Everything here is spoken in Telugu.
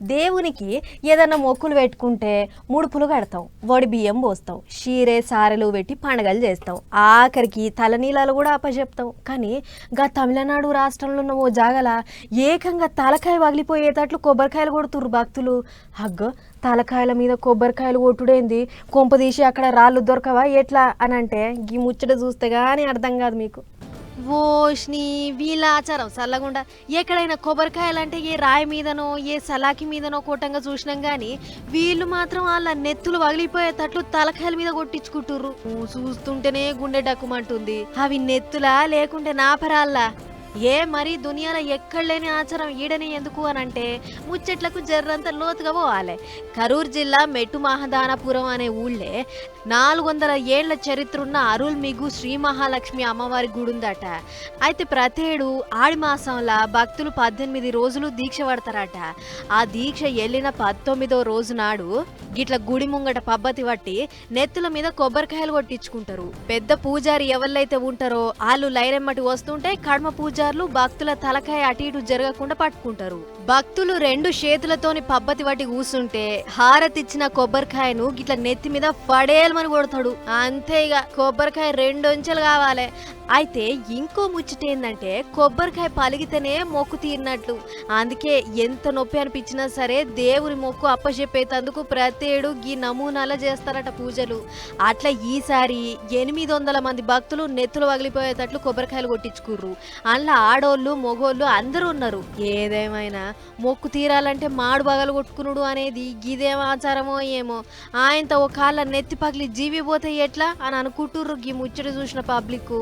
దేవునికి ఏదైనా మొక్కులు పెట్టుకుంటే ముడుపులు కడతాం వడి బియ్యం పోస్తావు షీరే సారెలు పెట్టి పండగలు చేస్తావు. ఆఖరికి తలనీలాలు కూడా అపజెప్తావు కానీ గా తమిళనాడు రాష్ట్రంలో ఉన్న ఓ జాగల ఏకంగా తలకాయ పగిలిపోయేటట్లు కొబ్బరికాయలు కొడుతుర్రు భక్తులు. హగ్గ తలకాయల మీద కొబ్బరికాయలు కొట్టుడేంది? కొంప తీసి అక్కడ రాళ్ళు దొరకవా? ఎట్లా? అని అంటే గీ ముచ్చట చూస్తే కానీ అర్థం కాదు మీకు. ఓష్ని వీళ్ళ ఆచారం చల్లగుండా ఎక్కడైనా కొబ్బరికాయలు అంటే ఏ రాయి మీదనో ఏ సలాకి మీదనో కూటంగా చూసినాం కానీ వీళ్ళు మాత్రం వాళ్ళ నెత్తులు పగిలిపోయేటట్లు తలకాయల మీద కొట్టించుకుంటుర్రు. చూస్తుంటేనే గుండె డక్కుమంటుంది. అవి నెత్తులా లేకుంటే నాపరాల్లా? ఏ మరి దునియాలో ఎక్కడలేని ఆచారం ఈడని ఎందుకు అని అంటే ముచ్చట్లకు జర్రంత లోతుగా పోవాలి. కరూరు జిల్లా మెట్టు మహదానపురం అనే ఊళ్ళే నాలుగు వందల ఏళ్ళ చరిత్ర ఉన్న అరుల్ శ్రీ మహాలక్ష్మి అమ్మవారి గుడి ఉందట అయితే ప్రతేడు ఆడి మాసంలో భక్తులు పద్దెనిమిది రోజులు దీక్ష పడతారట. ఆ దీక్ష వెళ్ళిన పంతొమ్మిదో రోజు నాడు గిట్ల గుడి ముంగట పబ్బతి పట్టి నెత్తుల మీద కొబ్బరికాయలు కొట్టించుకుంటారు. పెద్ద పూజారి ఎవరినైతే ఉంటారో వాళ్ళు లైరెమ్మటి వస్తుంటే కడమ పూజారులు భక్తుల తలకాయ అటు ఇటు జరగకుండా పట్టుకుంటారు. భక్తులు రెండు చేతులతోని పబ్బతి పట్టి కూసుంటే హారతిచ్చిన కొబ్బరికాయను గిట్ల నెత్తి మీద పడేయమని కొడతాడు. అంతే ఇక కొబ్బరికాయ రెండొంచెలు కావాలి. అయితే ఇంకో ముచ్చట ఏంటంటే కొబ్బరికాయ పలిగితేనే మొక్కు తీరినట్లు. అందుకే ఎంత నొప్పి అనిపించినా సరే దేవుని మొక్కు అప్పచెప్పేటందుకు ప్రతేడు ఈ నమూనాల చేస్తారట పూజలు. అట్లా ఈసారి ఎనిమిది వందల మంది భక్తులు నెత్తులు పగిలిపోయేటట్లు కొబ్బరికాయలు కొట్టించుకుర్రు. అందులో ఆడోళ్ళు మొగోళ్ళు అందరూ ఉన్నారు. ఏదేమైనా మొక్కు తీరాలంటే మాడు పగలు కొట్టుకునుడు అనేది గిదేం ఆచారమో ఏమో. ఆయనతో ఒక కాళ్ళ నెత్తి పగిలి జీవి పోతే ఎట్లా అని అనుకుంటుర్రు ఈ ముచ్చట చూసిన పబ్లిక్